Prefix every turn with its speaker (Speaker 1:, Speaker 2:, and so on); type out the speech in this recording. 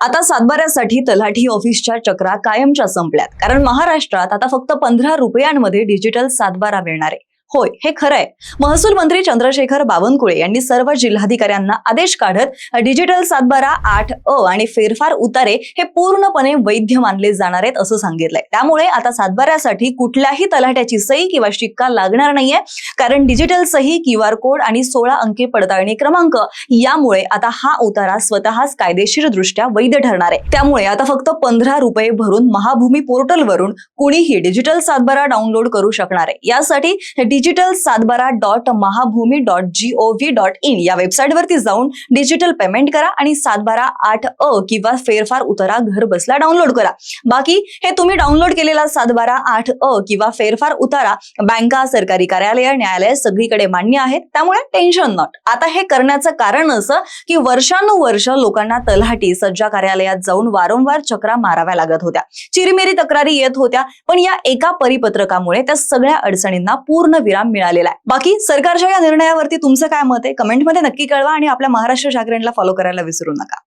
Speaker 1: आता सातबाऱ्यासाठी तलाठी ऑफिसच्या चक्रा कायमच्या संपल्यात. कारण महाराष्ट्रात आता फक्त पंधरा रुपयांमध्ये डिजिटल सातबारा मिळणार आहे. होय हे खरंय. महसूल मंत्री चंद्रशेखर बावनकुळे यांनी सर्व जिल्हाधिकाऱ्यांना आदेश काढत डिजिटल सातबारा आठ अ आणि फेरफार उतारे हे पूर्णपणे वैध मानले जाणार आहेत असं सांगितलंय. त्यामुळे आता सातबाऱ्यासाठी कुठल्याही तलाट्याची सही किंवा शिक्का लागणार नाहीये. कारण डिजिटल सही क्यू आर कोड आणि सोळा अंकी पडताळणी क्रमांक यामुळे आता हा उतारा स्वतःच कायदेशीर दृष्ट्या वैध ठरणार आहे. त्यामुळे आता फक्त पंधरा रुपये भरून महाभूमी पोर्टलवरून कुणीही डिजिटल सातबारा डाउनलोड करू शकणार आहे. यासाठी डिजिटल सातबारा dot Mahabhumi dot G O V dot in या वेबसाईटवरती जाऊन डिजिटल पेमेंट करा आणि सातबारा आठ अ किंवा फेरफार उतारा घर बसला डाउनलोड करा. बाकी हे तुम्ही डाउनलोड केलेला सातबारा आठ अ किंवा फेरफार उतारा बँका सरकारी कार्यालय न्यायालय सगळीकडे मान्य आहेत. त्यामुळे टेन्शन नॉट आता हे करण्याचं कारण असं की वर्षानुवर्ष लोकांना तलहाटी सज्जा कार्यालयात जाऊन वारंवार चक्रा माराव्या लागत होत्या. चिरमेरी तक्रारी येत होत्या पण या एका परिपत्रकामुळे त्या सगळ्या अडचणींना पूर्ण विराम मिळालेला आहे. बाकी सरकारच्या या निर्णयावरती तुमचं काय मत आहे? कमेंटमध्ये नक्की कळवा आणि आपल्या महाराष्ट्र जागरणला फॉलो करायला विसरू नका.